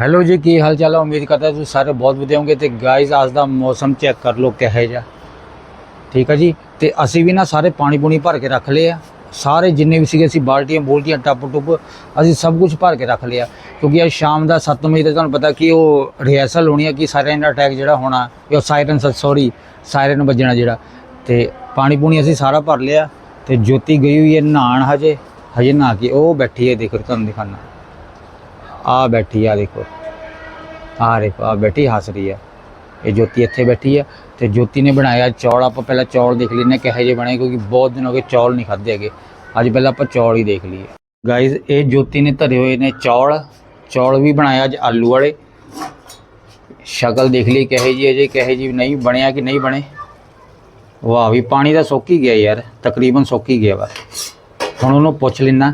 Hello ਜੀ, ਕੀ ਹਾਲ ਚਾਲ ਹੈ ਉਮੀਦ ਕਰਦਾ ਤੁਸੀਂ ਸਾਰੇ ਬਹੁਤ ਵਧੀਆ ਹੋਵੋਗੇ ਤੇ ਗਾਇਜ਼ ਅੱਜ ਦਾ ਮੌਸਮ ਚੈੱਕ ਕਰ ਲਓ ਕਿਹੋ ਜਿਹਾ। ਠੀਕ ਹੈ ਜੀ? ਤੇ ਅਸੀਂ ਵੀ ਨਾ ਸਾਰੇ ਪਾਣੀ ਪੂਣੀ ਭਰ ਕੇ ਰੱਖ ਲਏ ਆ। ਸਾਰੇ ਜਿੰਨੇ ਵੀ ਸੀਗੇ ਅਸੀਂ ਬਾਲਟੀਆਂ, ਬੋਲਟੀਆਂ ਟੱਪ ਟੁੱਪ ਅਸੀਂ ਸਭ ਕੁਝ ਭਰ ਕੇ ਰੱਖ ਲਿਆ। ਕਿਉਂਕਿ ਅੱਜ ਸ਼ਾਮ ਦਾ 7 ਵਜੇ ਤੇ ਤੁਹਾਨੂੰ ਪਤਾ ਕਿ ਉਹ ਰਿਹਰਸਲ ਹੋਣੀ ਹੈ ਕਿ ਸਾਇਰਨ ਅਟੈਕ ਜਿਹੜਾ ਹੋਣਾ ਉਹ ਸਾਇਰਨ ਸੌਰੀ ਸਾਇਰਨ ਵੱਜਣਾ ਜਿਹੜਾ। ਤੇ ਪਾਣੀ ਪੂਣੀ ਅਸੀਂ ਸਾਰਾ ਭਰ ਲਿਆ ਤੇ ਜੋਤੀ ਗਈ ਹੋਈ ਹੈ ਨਹਾਣ ਹਜੇ। ਹਜੇ ਨਹਾ ਕੇ ਉਹ ਬੈਠੀ ਹੈ, ਦੇਖੋ, ਤੁਹਾਨੂੰ ਦਿਖਾਣਾ ਆ ਬੈਠੀ ਆ ਦੇਖੋ। ਆ ਦੇਖੋ, ਆ ਬੈਠੀ ਹੱਸ ਰਹੀ ਆ। ਇਹ ਜੋਤੀ ਇੱਥੇ ਬੈਠੀ ਆ ਤੇ ਜੋਤੀ ਨੇ ਬਣਾਇਆ ਚੌਲ। ਆਪਾਂ ਪਹਿਲਾਂ ਚੌਲ ਦੇਖ ਲੈਨੇ ਕਿਹੋ ਜਿਹੇ ਬਣੇ, ਕਿਉਂਕਿ ਬਹੁਤ ਦਿਨ ਹੋ ਗਏ ਚੌਲ ਨਹੀਂ ਖਾਦੇ ਹੈਗੇ। ਅੱਜ ਪਹਿਲਾਂ ਆਪਾਂ ਚੌਲ ਹੀ ਦੇਖ ਲਈਏ। ਗਾਇਜ਼ ਇਹ ਜੋਤੀ ਨੇ ਧਰੇ ਹੋਏ ਨੇ ਚੌਲ। ਚੌਲ ਵੀ ਬਣਾਇਆ ਅੱਜ ਆਲੂ ਵਾਲੇ। ਸ਼ਕਲ ਦੇਖ ਲਈ ਕਿਹੋ ਜਿਹੀ ਅਜੇ ਜੇ, ਕਿਹੋ ਜਿਹੀ ਨਹੀਂ, ਬਣਿਆ ਕਿ ਨਹੀਂ ਬਣੇ। ਵਾਹ, ਵੀ ਪਾਣੀ ਦਾ ਸੁੱਕ ਹੀ ਗਿਆ ਯਾਰ। ਤਕਰੀਬਨ ਸੁੱਕ ਹੀ ਗਿਆ ਵਾ। ਹੁਣ ਉਹਨੂੰ ਪੁੱਛ ਲੈਣਾ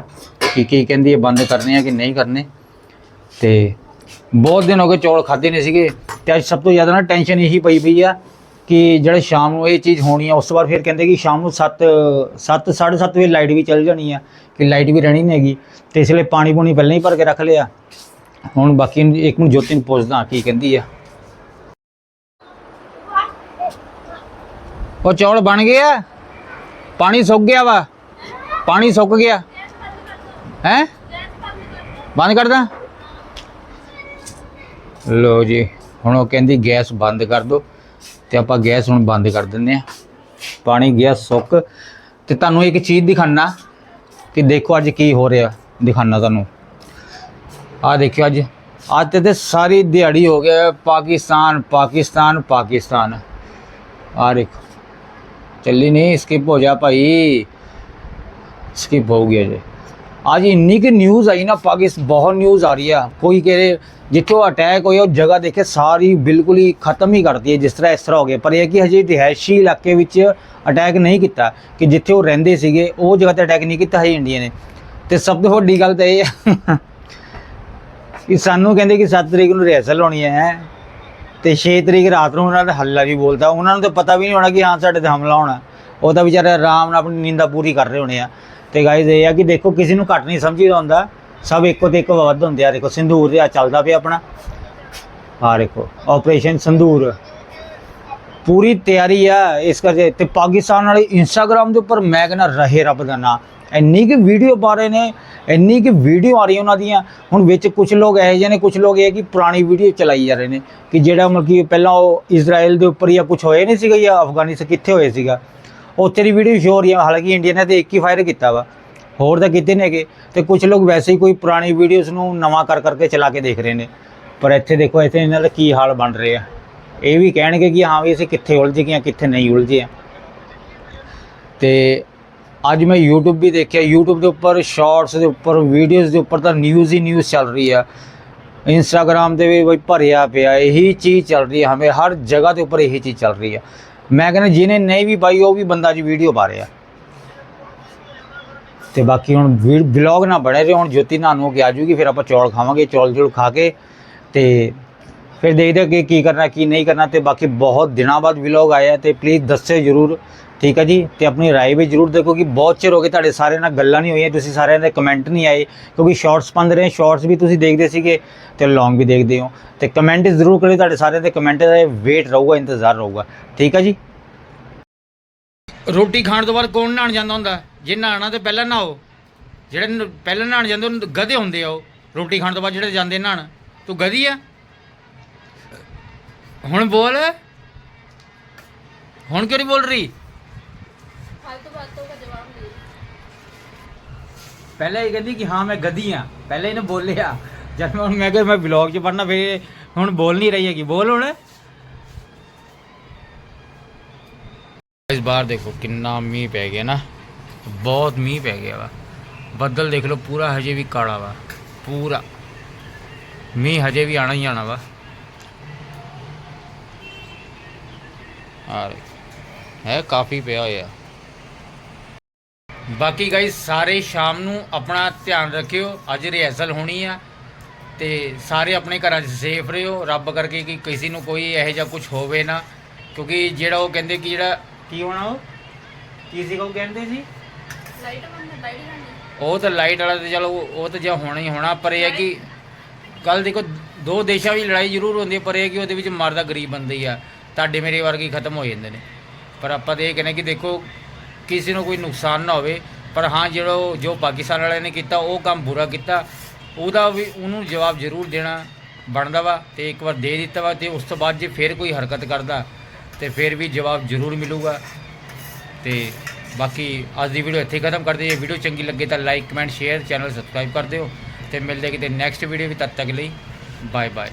ਕਿ ਕੀ ਕਹਿੰਦੀ ਹੈ, ਬੰਦ ਕਰਨੇ ਆ ਕਿ ਨਹੀਂ ਕਰਨੇ? ਤੇ ਬਹੁਤ ਦਿਨ ਹੋ ਗਏ ਚੌਲ ਖਾਦੇ ਨਹੀਂ ਸੀਗੇ ਤੇ ਅੱਜ ਸਭ ਤੋਂ ਜ਼ਿਆਦਾ ਨਾ ਟੈਨਸ਼ਨ ਇਹੀ ਪਈ ਪਈ ਆ ਕਿ ਜਿਹੜੇ ਸ਼ਾਮ ਨੂੰ ਇਹ ਚੀਜ਼ ਹੋਣੀ ਆ, ਉਸ ਤੋਂ ਬਾਅਦ ਫਿਰ ਕਹਿੰਦੇ ਕਿ ਸ਼ਾਮ ਨੂੰ 7 7 7:30 ਵਜੇ ਲਾਈਟ ਵੀ ਚੱਲ ਜਾਣੀ ਆ, ਕਿ ਲਾਈਟ ਵੀ ਰਹਿਣੀ ਨਹੀਂ ਹੈਗੀ। ਤੇ ਇਸ ਲਈ ਪਾਣੀ ਪੂਣੀ ਪਹਿਲਾਂ ਹੀ ਭਰ ਕੇ ਰੱਖ ਲਿਆ। ਹੁਣ ਬਾਕੀ ਇੱਕ ਨੂੰ ਜੋਤੀ ਨੂੰ ਪੁੱਛਦਾ ਕੀ ਕਹਿੰਦੀ ਆ। ਉਹ ਚੌਲ ਬਣ ਗਏ ਆ? ਪਾਣੀ ਸੁੱਕ ਗਿਆ ਵਾ? ਪਾਣੀ ਸੁੱਕ ਗਿਆ? ਹੈ? ਬੰਦ ਕਰਦਾ ਲੋ ਜੀ, ਹੁਣ ਉਹ ਕਹਿੰਦੀ ਗੈਸ ਬੰਦ ਕਰ ਦਿਓ ਤੇ ਆਪਾਂ ਗੈਸ ਹੁਣ ਬੰਦ ਕਰ ਦਿੰਦੇ ਆ ਪਾਣੀ ਗਿਆ ਸੁੱਕ। ਤੇ ਤੁਹਾਨੂੰ ਇੱਕ ਚੀਜ਼ ਦਿਖਾਣਾ ਕਿ ਦੇਖੋ ਅੱਜ ਕੀ ਹੋ ਰਿਹਾ ਦਿਖਾਣਾ ਤੁਹਾਨੂੰ। ਆ ਦੇਖਿਓ ਅੱਜ। ਅੱਜ ਤੇ- ਸਾਰੀ ਦਿਹਾੜੀ ਹੋ ਗਿਆ ਪਾਕਿਸਤਾਨ ਪਾਕਿਸਤਾਨ ਪਾਕਿਸਤਾਨ। ਆ ਦੇਖੋ। ਚੱਲੀ ਨਹੀਂ ਸਕਿਪ ਹੋ ਜਾ ਭਾਈ। ਸਕਿਪ ਹੋ ਗਿਆ ਜੀ ਅੱਜ ਇੰਨੀ ਕਿ ਨਿਊਜ਼ ਆਈ ਨਾ ਪਾਕਿਸਤਾਨ ਬਹੁਤ ਨਿਊਜ਼ ਆ ਰਹੀ ਆ ਕੋਈ ਕਹ ਰਹੇ ਜਿੱਥੋਂ ਅਟੈਕ ਹੋਇਆ ਉਹ ਜਗ੍ਹਾ ਦੇਖੇ ਸਾਰੀ ਬਿਲਕੁਲ ਹੀ ਖਤਮ ਹੀ ਕਰਦੀ ਹੈ ਜਿਸ ਤਰ੍ਹਾਂ ਇਸ ਤਰ੍ਹਾਂ ਹੋ ਗਿਆ ਪਰ ਇਹ ਕਿ ਹਜੇ ਰਿਹਾਇਸ਼ੀ ਇਲਾਕੇ ਵਿੱਚ ਅਟੈਕ ਨਹੀਂ ਕੀਤਾ ਕਿ ਜਿੱਥੇ ਉਹ ਰਹਿੰਦੇ ਸੀਗੇ ਉਹ ਜਗ੍ਹਾ ਤੇ ਅਟੈਕ ਨਹੀਂ ਕੀਤਾ ਹੈ ਇੰਡੀਆ ਨੇ ਤੇ ਸਭ ਤੋਂ ਵੱਡੀ ਗੱਲ ਤਾਂ ਇਹ ਹੈ ਕਿ ਸਾਨੂੰ ਕਹਿੰਦੇ ਕਿ 7 ਤਰੀਕ ਨੂੰ ਰਿਹਰਸਲ ਹੋਣੀ ਹੈ ਤੇ 6 ਤਰੀਕ ਰਾਤ ਨੂੰ ਉਹਨਾਂ ਦਾ ਹੱਲਾ ਵੀ ਬੋਲਦਾ ਉਹਨਾਂ ਨੂੰ ਤਾਂ ਪਤਾ ਵੀ ਨਹੀਂ ਹੋਣਾ ਕਿ ਹਾਂ ਸਾਡੇ ਤੇ ਹਮਲਾ ਹੋਣਾ ਉਹ ਤਾਂ ਵਿਚਾਰੇ ਆਰਾਮ ਨਾਲ ਆਪਣੀ ਨੀਂਦਾਂ ਪੂਰੀ ਕਰ ਰਹੇ ਹੋਣੇ ਆ। ਤੇ ਗਾਇਜ਼ ਇਹ ਆ ਕਿ ਦੇਖੋ, ਕਿਸੇ ਨੂੰ ਘੱਟ ਨਹੀਂ ਸਮਝੀਦਾ ਹੁੰਦਾ। ਸਭ ਇੱਕੋ ਤੇ ਇੱਕ ਵੱਧ ਹੁੰਦੇ ਆ। ਦੇਖੋ ਸਿੰਧੂਰ ਦੇ ਆ ਚੱਲਦਾ ਪਿਆ ਆਪਣਾ। ਆ ਦੇਖੋ ਆਪਰੇਸ਼ਨ ਸਿੰਧੂਰ ਪੂਰੀ ਤਿਆਰੀ ਆ ਇਸ ਕਰਕੇ। ਤੇ ਪਾਕਿਸਤਾਨ ਵਾਲੇ ਇੰਸਟਾਗ੍ਰam ਦੇ ਉੱਪਰ ਮੈਂ ਕਹਿੰਦਾ, ਰਹੇ ਰੱਬ ਦਾ ਨਾਂ। ਇੰਨੀ ਕਿ ਵੀਡੀਓ ਪਾ ਰਹੇ ਨੇ, ਇੰਨੀ ਕਿ ਵੀਡੀਓ ਆ ਰਹੀ ਉਹਨਾਂ ਦੀਆਂ। ਹੁਣ ਵਿੱਚ ਕੁਝ ਲੋਕ ਇਹੋ ਜਿਹੇ ਨੇ ਕੁਝ ਲੋਕ ਇਹ ਕਿ ਪੁਰਾਣੀ ਵੀਡੀਓ ਚਲਾਈ ਜਾ ਰਹੇ ਨੇ। ਕਿ ਜਿਹੜਾ ਮਤਲਬ ਕਿ ਪਹਿਲਾਂ ਉਹ ਇਜ਼ਰਾਈਲ ਦੇ ਉੱਪਰ ਜਾਂ ਕੁਝ ਹੋਏ ਨਹੀਂ ਸੀਗਾ ਜਾਂ ਅਫਗਾਨਿਸਤਾਨ ਕਿੱਥੇ ਹੋਏ ਸੀਗਾ। ਉੱਥੇ ਦੀ ਵੀਡੀਓ ਸ਼ੋਅ ਹੋ ਰਹੀ ਹੈ ਹਾਲਾਂਕਿ ਇੰਡੀਆ ਨੇ ਤੇ ਇੱਕ ਹੀ ਫਾਇਰ ਕੀਤਾ ਵਾ। ਹੋਰ ਤਾਂ ਕਿਤੇ ਨਹੀਂ ਹੈਗੇ। ਤੇ ਕੁਝ ਲੋਕ ਵੈਸੇ ਹੀ ਕੋਈ ਪੁਰਾਣੀ ਵੀਡੀਓਜ਼ ਨੂੰ ਨਵਾਂ ਕਰ ਕਰਕੇ ਚਲਾ ਕੇ ਦੇਖ ਰਹੇ ਨੇ। ਪਰ ਇੱਥੇ ਦੇਖੋ, ਇੱਥੇ ਇਹਨਾਂ ਦਾ ਕੀ ਹਾਲ ਬਣ ਰਿਹਾ ਇਹ ਵੀ ਕਹਿਣਗੇ ਕਿ ਹਾਂ ਵੀ ਅਸੀਂ ਕਿੱਥੇ ਉਲਝ ਗਏ ਹਾਂ ਕਿੱਥੇ ਨਹੀਂ ਉਲਝੇ ਹਾਂ ਤੇ ਅੱਜ ਮੈਂ YouTube ਵੀ ਦੇਖਿਆ। YouTube ਦੇ ਉੱਪਰ ਸ਼ਾਰਟਸ ਦੇ ਉੱਪਰ ਵੀਡੀਓਜ਼ ਦੇ ਉੱਪਰ ਤਾਂ ਨਿਊਜ਼ ਹੀ ਨਿਊਜ਼ ਚੱਲ ਰਹੀ ਆ। ਇੰਸਟਾਗ੍ਰam ਤੇ ਵੀ ਭਰਿਆ ਪਿਆ, ਇਹੀ ਚੀਜ਼ ਚੱਲ ਰਹੀ ਹੈ ਹਮੇ ਹਰ ਜਗ੍ਹਾ ਦੇ ਉੱਪਰ ਇਹੀ ਚੀਜ਼ ਚੱਲ ਰਹੀ ਹੈ ਮੈਂ ਕਹਿੰਦਾ ਜਿਹਨੇ ਨਹੀਂ ਵੀ ਪਾਈ, ਉਹ ਵੀ ਬੰਦਾ ਜੀ ਵੀਡੀਓ ਪਾ ਰਿਹਾ। ਤੇ ਬਾਕੀ ਹੁਣ ਵਲੌਗ ਨਾ ਬਣੇ ਰਹੇ ਹੁਣ ਜੋਤੀ ਨਾਨੂ ਕੇ ਆ ਜੂਗੀ, ਫਿਰ ਆਪਾਂ ਚੌਲ ਖਾਵਾਂਗੇ, ਚੌਲ ਚੌਲ ਖਾ ਕੇ ਤੇ ਫਿਰ ਦੇਖਦੇ ਹਾਂ ਕਿ ਕੀ ਕਰਨਾ, ਕੀ ਨਹੀਂ ਕਰਨਾ ਤੇ ਬਾਕੀ ਬਹੁਤ ਦਿਨਾਂ ਬਾਅਦ ਵਲੌਗ ਆਇਆ ਤੇ ਪਲੀਜ਼ ਦੱਸਿਓ ਜਰੂਰ ਠੀਕ ਹੈ ਜੀ? ਤੇ ਆਪਣੀ ਰਾਏ ਵੀ ਜਰੂਰ ਦੇਖੋ ਕਿ ਬਹੁਤ ਚਿਰ ਹੋ ਗਏ ਤੁਹਾਡੇ ਸਾਰਿਆਂ ਨਾਲ ਗੱਲਾਂ ਨਹੀਂ ਹੋਈਆਂ, ਤੁਸੀਂ ਸਾਰਿਆਂ ਦੇ ਕਮੈਂਟ ਨਹੀਂ ਆਏ, ਕਿਉਂਕਿ ਸ਼ਾਰਟਸ ਪੰਦ ਰਹੇ ਸ਼ਾਰਟਸ ਵੀ ਤੁਸੀਂ ਦੇਖਦੇ ਸੀਗੇ ਤੇ ਲੌਂਗ ਵੀ ਦੇਖਦੇ ਹੋ। ਤੇ ਕਮੈਂਟ ਜ਼ਰੂਰ ਕਰਿਓ, ਤੁਹਾਡੇ ਸਾਰਿਆਂ ਦੇ ਕਮੈਂਟ ਦਾ ਵੇਟ ਰਹੂਗਾ, ਇੰਤਜ਼ਾਰ ਰਹੂਗਾ। ਠੀਕ ਹੈ ਜੀ? ਰੋਟੀ ਖਾਣ ਤੋਂ ਬਾਅਦ ਕੌਣ ਨਹਾਣ ਜਾਂਦਾ ਹੁੰਦਾ? ਜੇ ਨਹਾਣਾ ਤੇ ਪਹਿਲਾਂ ਨਹਾਓ। ਜਿਹੜੇ ਪਹਿਲਾਂ ਨਹਾਣ ਜਾਂਦੇ ਉਹ ਗਧੇ ਹੁੰਦੇ ਆ ਉਹ। ਰੋਟੀ ਖਾਣ ਤੋਂ ਬਾਅਦ ਜਿਹੜੇ ਜਾਂਦੇ ਨਹਾਣ ਤੂੰ ਗਧੀ ਆ? ਹੁਣ ਬੋਲ। ਹੁਣ ਕਿਉਂ ਨਹੀਂ ਬੋਲ ਰਹੀ? फालतू बातों का जवाब नहीं ਪਹਿਲਾਂ ਇਹ ਕਹਿੰਦੀ ਕਿ ਹਾਂ ਮੈਂ ਗਧੀ ਆ ਪਹਿਲਾਂ ਇਹਨੇ ਬੋਲਿਆ ਜਦ ਮੈਂ ਹੁਣ ਮੈਂ ਕਿਹਾ ਮੈਂ ਵਲੌਗ 'ਚ ਪੜਨਾ ਫੇਰ ਹੁਣ ਬੋਲ ਨਹੀਂ ਰਹੀ ਹੈਗੀ ਬੋਲ ਹੁਣ ਇਸ ਬਾਰ ਦੇਖੋ ਕਿੰਨਾ ਮੀਂਹ ਪੈ ਗਿਆ ਨਾ ਬਹੁਤ ਮੀਂਹ ਪੈ ਗਿਆ ਵਾ ਬੱਦਲ ਦੇਖ ਲਓ ਪੂਰਾ ਹਜੇ ਵੀ ਕਾਲਾ ਵਾ ਪੂਰਾ ਮੀਂਹ ਹਜੇ ਵੀ ਆਣਾ ਹੀ ਆਣਾ ਵਾ ਆ ਰੇ ਹੈ ਕਾਫੀ ਪਿਆ ਹੋਇਆ ਬਾਕੀ ਗਾਇਸ ਸਾਰੇ ਸ਼ਾਮ ਨੂੰ ਆਪਣਾ ਧਿਆਨ ਰੱਖਿਓ ਅੱਜ ਰਿਹਰਸਲ ਹੋਣੀ ਆ ਤੇ ਸਾਰੇ ਆਪਣੇ ਘਰਾਂ 'ਚ ਸੇਫ ਰਹੋ। ਰੱਬ ਕਰਕੇ ਕਿ ਕਿਸੇ ਨੂੰ ਕੋਈ ਇਹੋ ਜਿਹਾ ਕੁਝ ਹੋਵੇ ਨਾ ਕਿਉਂਕਿ ਜਿਹੜਾ ਉਹ ਕਹਿੰਦੇ ਕਿ ਜਿਹੜਾ ਕੀ ਹੋਣਾ ਉਹ? ਕੀ ਸੀ ਕੋ ਕਹਿੰਦੇ ਸੀ? ਲਾਈਟ ਬੰਦ ਲਾਈਟ ਉਹ ਤਾਂ ਲਾਈਟ ਵਾਲਾ ਤੇ ਚਲੋ ਉਹ ਤਾਂ ਜਾਂ ਹੋਣਾ ਹੀ ਹੋਣਾ ਪਰ ਇਹ ਹੈ ਕਿ ਕੱਲ ਦੇਖੋ ਦੋ ਦੇਸ਼ਾਂ ਵਿੱਚ ਲੜਾਈ ਜ਼ਰੂਰ ਹੁੰਦੀ ਹੈ ਪਰ ਇਹ ਕਿ ਉਹਦੇ ਵਿੱਚ ਮਰਦਾ ਗਰੀਬ ਬੰਦੇ ਹੀ ਆ। ਤੁਹਾਡੇ ਮੇਰੇ ਵਰਗੇ ਖਤਮ ਹੋ ਜਾਂਦੇ ਨੇ। ਪਰ ਆਪਾਂ ਤੇ ਇਹ ਕਹਿੰਦੇ ਕਿ ਦੇਖੋ ਕਿਸੇ ਨੂੰ ਕੋਈ ਨੁਕਸਾਨ ਨਾ ਹੋਵੇ, ਪਰ ਹਾਂ ਜਿਹੜਾ ਜੋ ਪਾਕਿਸਤਾਨ ਵਾਲਿਆਂ ਨੇ ਕੀਤਾ, ਉਹ ਕੰਮ ਬੁਰਾ ਕੀਤਾ। ਉਹਦਾ ਵੀ ਉਹਨੂੰ ਜਵਾਬ ਜ਼ਰੂਰ ਦੇਣਾ ਬਣਦਾ ਵਾ ਤੇ ਇੱਕ ਵਾਰ ਦੇ ਦਿੱਤਾ ਵਾ ਤੇ ਉਸ ਤੋਂ ਬਾਅਦ ਜੇ ਫਿਰ ਕੋਈ ਹਰਕਤ ਕਰਦਾ, ਤੇ ਫਿਰ ਵੀ ਜਵਾਬ ਜ਼ਰੂਰ ਮਿਲੂਗਾ। ਤੇ ਬਾਕੀ ਅੱਜ ਦੀ ਵੀਡੀਓ ਇੱਥੇ ਖਤਮ ਕਰਦੇ ਜੇ ਵੀਡੀਓ ਚੰਗੀ ਲੱਗੇ ਤਾਂ like comment share channel subscribe ਕਰ ਦਿਓ। ਤੇ ਮਿਲਦੇ ਕਿਤੇ ਨੈਕਸਟ ਵੀਡੀਓ ਵੀ ਤਦ ਤੱਕ ਲਈ ਬਾਏ ਬਾਏ